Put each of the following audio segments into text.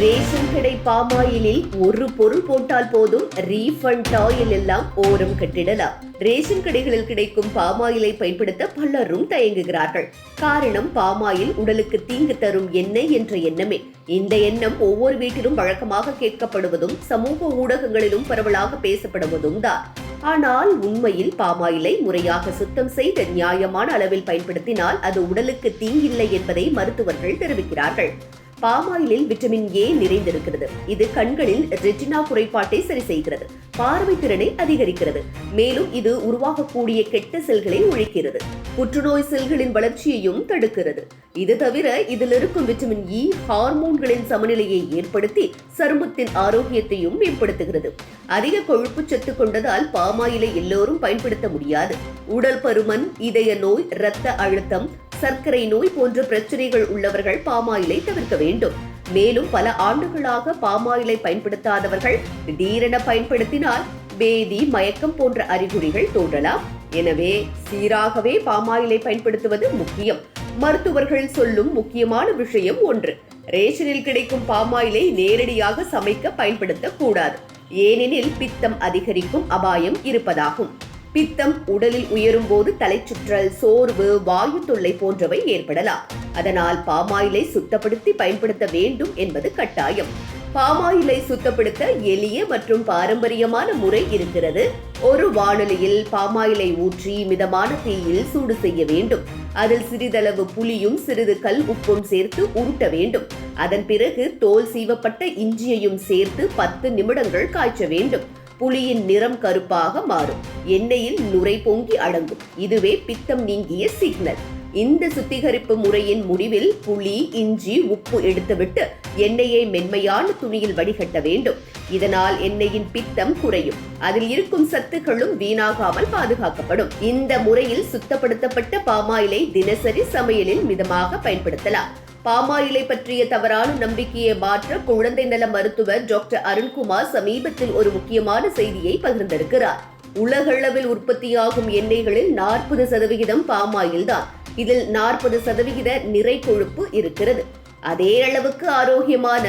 Ration கடை பாமாயிலில் ஒரு பொருள் போட்டால் போதும் ரீஃபண்ட் ஆயில் எல்லாம் ஓரம் கட்டிடலாம். ரேஷன் கடைகளில் கிடைக்கும் பாமாயிலை பயன்படுத்த பலரும் தயங்குகிறார்கள். காரணம் பாமாயில் உடலுக்கு தீங்கு தரும் எண்ணெய் என்ற எண்ணமே. இந்த எண்ணம் ஒவ்வொரு வீட்டிலும் வழக்கமாக கேட்கப்படுவதும் சமூக ஊடகங்களிலும் பரவலாக பேசப்படுவதும் தான். ஆனால் உண்மையில் பாமாயிலை முறையாக சுத்தம் செய்து நியாயமான அளவில் பயன்படுத்தினால் அது உடலுக்கு தீங்கில்லை என்பதை மருத்துவர்கள் தெரிவிக்கிறார்கள். பாமாயிலில் விட்டமின் ஏ நிறைந்திருக்கிறது. இது கண்களில் ரெட்டினா குறைபாட்டை சரி செய்கிறது. பார்வை திறனை அதிகரிக்கிறது. மேலும் இது உருவாகக்கூடிய கெட்ட செல்களை ஒழிக்கிறது. புற்றுநோய் செல்களின் வளர்ச்சியையும் தடுக்கிறது. இது தவிர இதில் இருக்கும் விட்டமின் இ ஹார்மோன்களின் சமநிலையை ஏற்படுத்தி சருமத்தின் ஆரோக்கியத்தையும் மேம்படுத்துகிறது. அதிக கொழுப்பு சத்து கொண்டதால் பாமாயிலை எல்லோரும் பயன்படுத்த முடியாது. உடல் பருமன் இதய நோய் இரத்த அழுத்தம் சர்க்கரை நோய் போன்ற பிரச்சனைகள் உள்ளவர்கள் பாமாயிலை தவிர்க்க வேண்டும். மேலும் பல ஆண்டுகளாக பாமாயிலை பயன்படுத்தாதவர்கள் திடீரென பயன்படுத்தினால் பேதி மயக்கம் போன்ற அறிகுறிகள் தோன்றலாம். எனவே சீராகவே பாமாயிலை பயன்படுத்துவது முக்கியம். மருத்துவர்கள் சொல்லும் முக்கியமான விஷயம் ஒன்று. ரேஷனில் கிடைக்கும் பாமாயிலை நேரடியாக சமைக்க பயன்படுத்தக்கூடாது. ஏனெனில் பித்தம் அதிகரிக்கும் அபாயம் இருப்பதாகும். பித்தம் உடலில் உயரும் போது தலைச்சுற்றல் சோர்வு வாயு தொல்லை போன்றவை ஏற்படலாம். அதனால் பாமாயிலை சுத்தப்படுத்தி பயன்படுத்த வேண்டும் என்பது கட்டாயம். பாமாயிலை சுத்தப்படுத்த எளிய மற்றும் பாரம்பரியமான முறை இருக்கிறது. ஒரு வானொலியில் பாமாயிலை ஊற்றி மிதமான தீயில் சூடு செய்ய வேண்டும். அதில் சிறிதளவு புளியும் சிறிது கல் உப்பும் சேர்த்து உருட்ட வேண்டும். அதன் பிறகு தோல் சீவப்பட்ட இஞ்சியையும் சேர்த்து பத்து நிமிடங்கள் காய்ச்ச வேண்டும். புளியின் நிறம் கருப்பாக மாறும். எண்ணெயில் நுரை பொங்கி அடங்கும். இதுவே பித்தம் நீங்கிய சிக்னல். இந்த சுத்திகரிப்பு முறையின் முடிவில் புளி இஞ்சி உப்பு எடுத்துவிட்டு எண்ணெயை மென்மையான துணியில் வடிகட்ட வேண்டும். இதனால் எண்ணெயின் பித்தம் குறையும். அதில் இருக்கும் சத்துக்களும் வீணாகாமல் பாதுகாக்கப்படும். இந்த முறையில் சுத்தப்படுத்தப்பட்ட பாமாயிலை தினசரி சமையலில் மிதமாக பயன்படுத்தலாம். பாமாயிலை பற்றிய தவறான நம்பிக்கையை மாற்ற குழந்தை நல மருத்துவர் டாக்டர் அருண்குமார் சமீபத்தில் ஒரு முக்கியமான செய்தியை பகிர்ந்திருக்கிறார். உலகளவில் உற்பத்தியாகும் எண்ணெய்களில் நாற்பது சதவிகிதம் பாமாயில் தான் இதில் நாற்பது சதவிகித நிறை கொழுப்பு இருக்கிறது. அதே அளவுக்கு ஆரோக்கியமான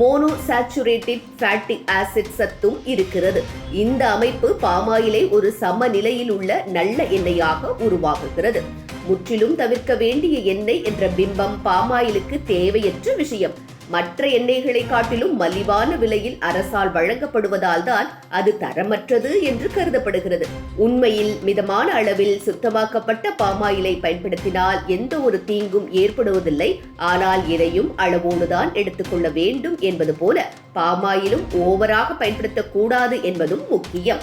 மோனோசாச்சுரேட்டட் ஃபேட்டி ஆசிட் சத்தும் இருக்கிறது. இந்த அமைப்பு பாமாயிலை ஒரு சமநிலையில் உள்ள நல்ல எண்ணெயாக உருவாக்குகிறது. முற்றிலும் தவிர்க்க வேண்டிய எண்ணெய் என்ற பிம்பம் பாமாயிலுக்கு தேவையற்ற விஷயம். மற்ற எண்ணெய்களை காட்டிலும் மலிவான விலையில் அரசால் வழங்கப்படுவதால் தான் அது தரமற்றது என்று கருதப்படுகிறது. உண்மையில் மிதமான அளவில் சுத்தமாக்கப்பட்ட பாமாயிலை பயன்படுத்தினால் எந்த ஒரு தீங்கும் ஏற்படுவதில்லை. ஆனால் இதையும் அளவோடுதான் எடுத்துக்கொள்ள வேண்டும் என்பது போல பாமாயிலும் ஓவராக பயன்படுத்தக்கூடாது என்பதும் முக்கியம்.